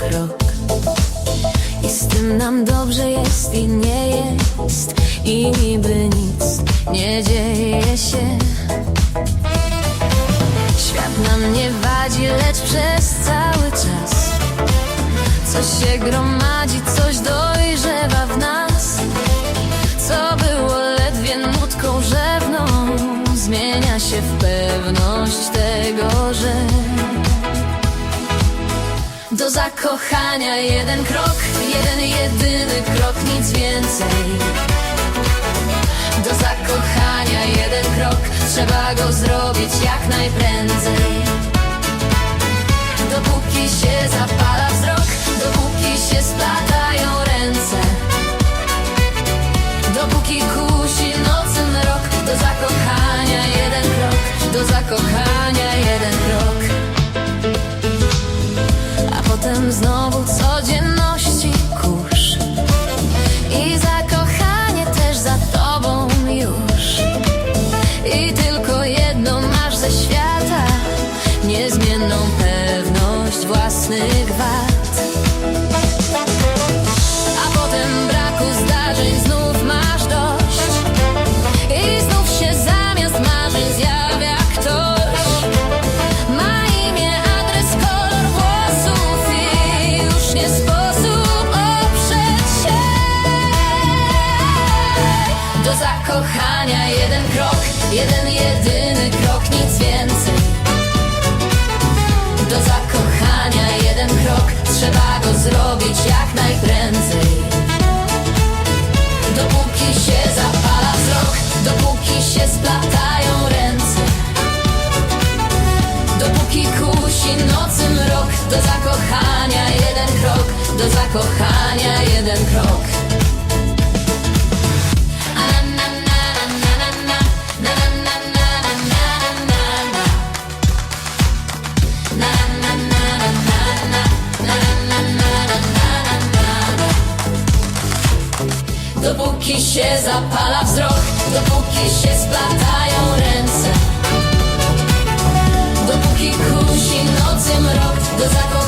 krok. I z tym nam dobrze jest i nie jest I niby nic nie dzieje się. Świat nam nie wadzi, lecz przez cały czas. Coś się gromadzi, coś dojrzewa w nas. Co było ledwie nutką rzewną Zmienia się w pewność Do zakochania jeden krok, jeden jedyny krok, nic więcej. Do zakochania jeden krok, trzeba go zrobić jak najprędzej. Dopóki się zapala pewność własnych wad. A potem braku zdarzeń znów masz dość. I znów się zamiast marzeń zjawia ktoś. Ma imię, adres, kolor włosów I już nie sposób oprzeć się. Do zakochania jeden krok, jeden jedyny krok, nic więcej. Się splatają ręce. Dopóki kusi nocy mrok, do zakochania jeden krok, do zakochania jeden krok. Dopóki się zapala wzrok, dopóki się splatają ręce. Dopóki kusi nocy mrok, do zakochania